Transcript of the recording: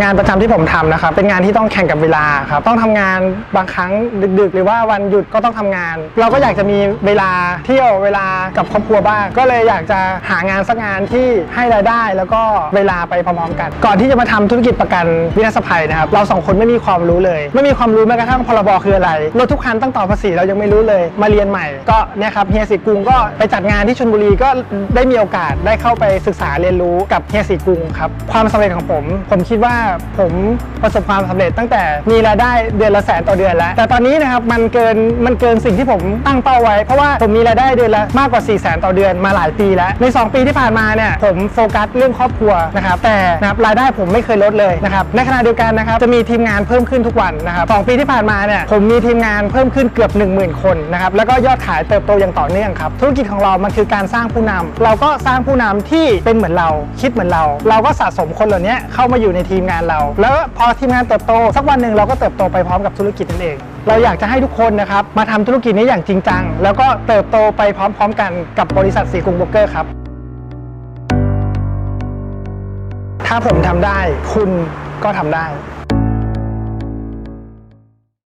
งานประจำที่ผมทำนะครับเป็นงานที่ต้องแข่งกับเวลาครับต้องทำงานบางครั้งดึกๆ หรือว่าวันหยุดก็ต้องทำงาน เราก็อยากจะมีเวลาเที่ยวเวลากับครอบครัวบ้าง ก็เลยอยากจะหางานสักงานที่ให้รายได้ แล้วก็เวลาไปพร้อมๆกัน ก่อนที่จะมาทำธุรกิจประกันวินาศภัยนะครับเราสองคนไม่มีความรู้เลย ไม่มีความรู้แม้กระทั่งพรบคืออะไรรถทุกคันต้องต่อภาษีเรายังไม่รู้เลยมาเรียนใหม่ก็เนี่ยครับเฮียสีกุงก็ไปจัดงานที่ชลบุรีก็ได้มีโอกาสได้เข้าไปศึกษาเรียนรู้กับเฮียสีกุงครับความสำเร็จของผม ผมคิดว่าผมประสบความสำเร็จตั้งแต่มีรายได้เดือนละแสนต่อเดือนแล้ว แต่ตอนนี้นะครับมันเกินมันเกินสิ่งที่ผมตั้งเป้าไว้ เพราะว่าผมมีรายได้เดือนละมากกว่า 4 0 0แสนต่อเดือนมาหลายปีแล้ว ใน 2 ปีที่ผ่านมาเนี่ยผมโฟกัสเรื่องครอบครัวนะครับแต่นะครับรายได้ผมไม่เคยลดเลยนะครับในขณะเดียวกันนะครับจะมีทีมงานเพิ่มขึ้นทุกวันนะครับสองปีที่ผ่านมาเนี่ยผมมีทีมงานเพิ่มขึ้นเกือบ 10,000 คนนะครับแล้วก็ยอดขายเติบโตอย่างต่อเนื่องครับธุรกิจของเรามันคือการสร้างผู้นำเราก็สร้างผู้นำที่เป็นเหมือนเราคิดเหมือนเรา เราก็สะสมคนเหล่านี้เข้ามาอยู่ในทีมงานเรา แล้วพอทีมงานเติบโต สักวันหนึ่งเราก็เติบโตไปพร้อมกับธุรกิจนั่นเอง เราอยากจะให้ทุกคนนะครับมาทำธุรกิจนี้อย่างจริงจัง แล้วก็เติบโตไปพร้อม ๆ กันกับบริษัทสีกรุงโบรกเกอร์ครับ ถ้าผมทำได้ คุณก็ทำได้